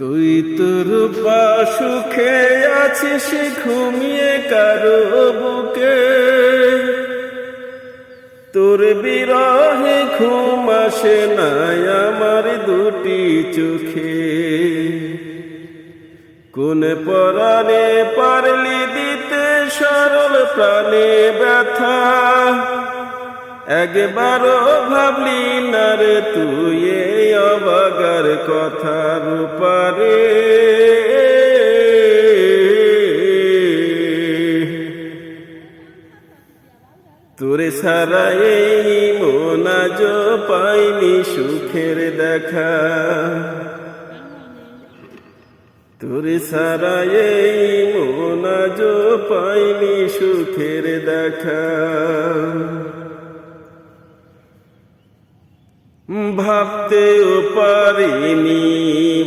তুই তোর সুখে আছিস ঘুমিয়ে কারও বুকে। তোর বিরহে ঘুম আসে নাই আমার দুটি চোখে। কোন পরাণে পারলি দিতে সরল প্রাণে ব্যথা। একবারও ভাবলি না রে তুই অবাগার কথা রূপারে। তোরে সারা এই মোনাজ পাইনি সুখের দেখা। তোরে সারা এই মোনাজ পাইনি সুখের দেখা। ভাবতেও পারিনি,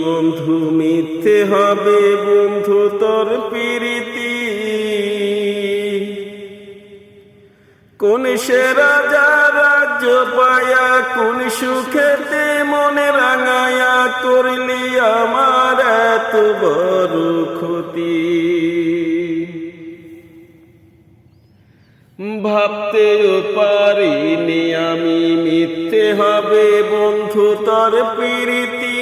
বন্ধু, মিথ্যে হবে বন্ধু তোর প্রীতি। কোন সে রাজা রাজ্য পায়া, কোন সুখেতে মনে রাঙায়া করলি আমার এত বড় ক্ষতি। ভাবতেও পারিনি আমি হবে বন্ধু তোর প্রীতি।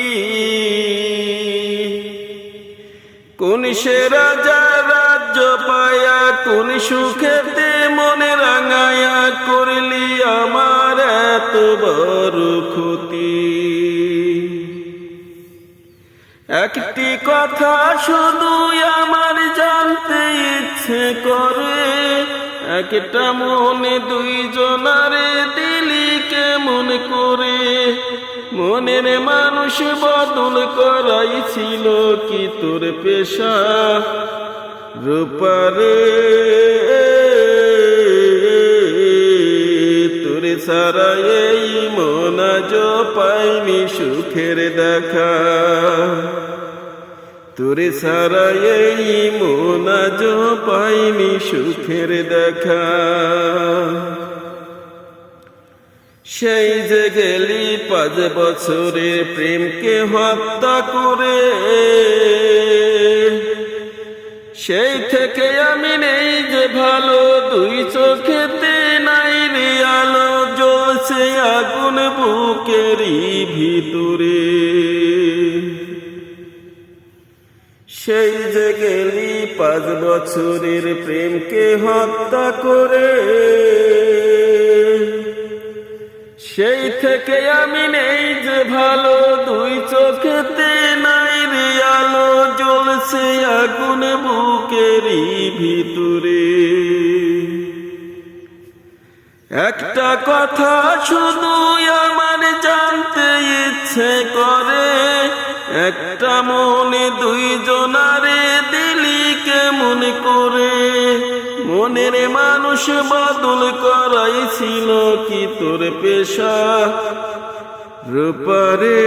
কোন সে রাজা রাজ্য পায়া, কোন সুখেতে মনে রাঙায়া করলি আমার এত বড় ক্ষতি। একটি কথা শুধু আমার জানতে ইচ্ছে করে, একটা মনে দুইজনারে দিলি কেমন করে। মনের মানুষ বদল করাই ছিল কি তোর পেশা? রূপারে তোরে সারা এই মনাজ পাইনি সুখের দেখা। তোরে সারা এই মনাজ পাইনি সুখের দেখা। সেই যে গেলি পাঁচ বছরের প্রেমকে হত্যা করে? সেই থেকে আমি নেই যে ভালো, দুই চোখেতে নাই রে আলো জ্বলছে আগুন বুকেরই ভিতরে। সেই যে গেলি পাঁচ বছরের প্রেমকে হত্যা করে? সেই থেকে আমি নেই যে ভালো, দুই চোখেতে নাই রে আলো জ্বলছে আগুন বুকেরই ভিতরে। একটা কথা শুধু আমার জানতে ইচ্ছে করে, একটা মনে দুইজনারে মনের মানুষ বদল করাই ছিল কি তোর পেশা? রূপারে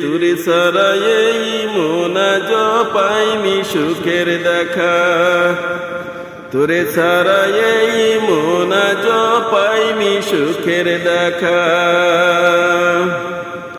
তুরে সারা মোনা মোনাজ পাইনি সুখের দেখা। তোরে সারা মোনা মোনাজ পাইনি সুখের দেখা।